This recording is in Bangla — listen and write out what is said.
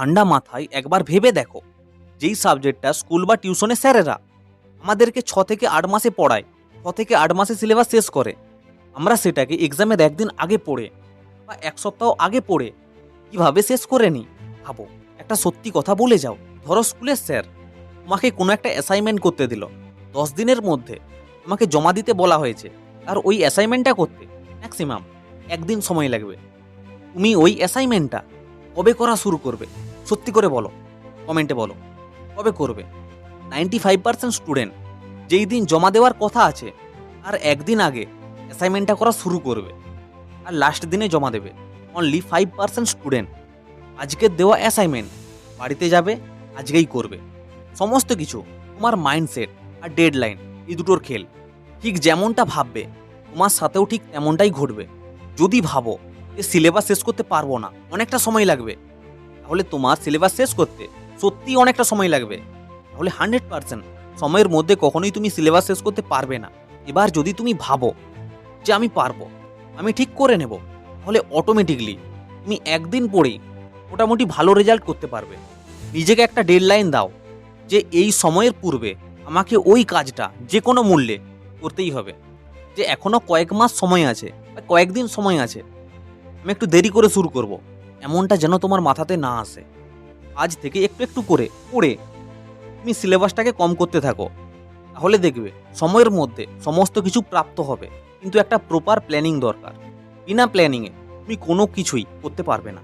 ঠান্ডা মাথায় একবার ভেবে দেখো। যেই সাবজেক্টটা স্কুল বা টিউশনে স্যারেরা আমাদেরকে ছ থেকে আট মাসে পড়ায়, ছ থেকে আট মাসে সিলেবাস শেষ করে। আমরা সেটাকে এক্সামের একদিন আগে পড়ে বা এক সপ্তাহ আগে পড়ে কীভাবে শেষ করে নিই? ভাবো, একটা সত্যি কথা বলে যাও। ধরো স্কুলের স্যার তোমাকে কোনো একটা অ্যাসাইনমেন্ট করতে দিল। দশ দিনের মধ্যে তোমাকে জমা দিতে বলা হয়েছে। আর ওই অ্যাসাইনমেন্টটা করতে ম্যাক্সিমাম একদিন সময় লাগবে। তুমি ওই অ্যাসাইনমেন্টটা কবে করা শুরু করবে? সত্যি করে বলো কমেন্টে বলো, কবে করবে? নাইনটি ফাইভ পার্সেন্ট স্টুডেন্ট যেই দিন জমা দেওয়ার কথা আছে আর একদিন আগে অ্যাসাইনমেন্টটা করা শুরু করবে, আর লাস্ট দিনে জমা দেবে। অনলি ফাইভ পার্সেন্ট স্টুডেন্ট আজকের দেওয়া অ্যাসাইনমেন্ট বাড়িতে যাবে, আজকেই করবে। সমস্ত কিছু, তোমার মাইন্ডসেট আর ডেডলাইন এই দুটোর খেল। ঠিক যেমনটা ভাববে, তোমার সাথেও ঠিক তেমনটাই ঘটবে। যদি ভাবো যে সিলেবাস শেষ করতে পারব না, অনেকটা সময় লাগবে। তাহলে তোমার সিলেবাস শেষ করতে সত্যিই অনেকটা সময় লাগবে। তাহলে হান্ড্রেড পার্সেন্ট সময়ের মধ্যে কখনোই তুমি সিলেবাস শেষ করতে পারবে না। এবার যদি তুমি ভাবো যে আমি পারব, আমি ঠিক করে নেব, তাহলে অটোমেটিকলি তুমি একদিন পরেই মোটামুটি ভালো রেজাল্ট করতে পারবে। নিজেকে একটা ডেডলাইন দাও যে এই সময়ের পূর্বে আমাকে ওই কাজটা যে কোনো মূল্যে করতেই হবে। যে এখনও কয়েক মাস সময় আছে বা কয়েকদিন সময় আছে, আমি একটু দেরি করে শুরু করব। এমনটা যেন তোমার মাথাতে না আসে। আজ থেকে একটু একটু করে পড়ে তুমি সিলেবাসটাকে কম করতে থাকো। তাহলে দেখবে সময়ের মধ্যে সমস্ত কিছু প্রাপ্ত হবে। কিন্তু একটা প্রপার প্ল্যানিং দরকার। বিনা প্ল্যানিংয়ে তুমি কোনো কিছুই করতে পারবে না।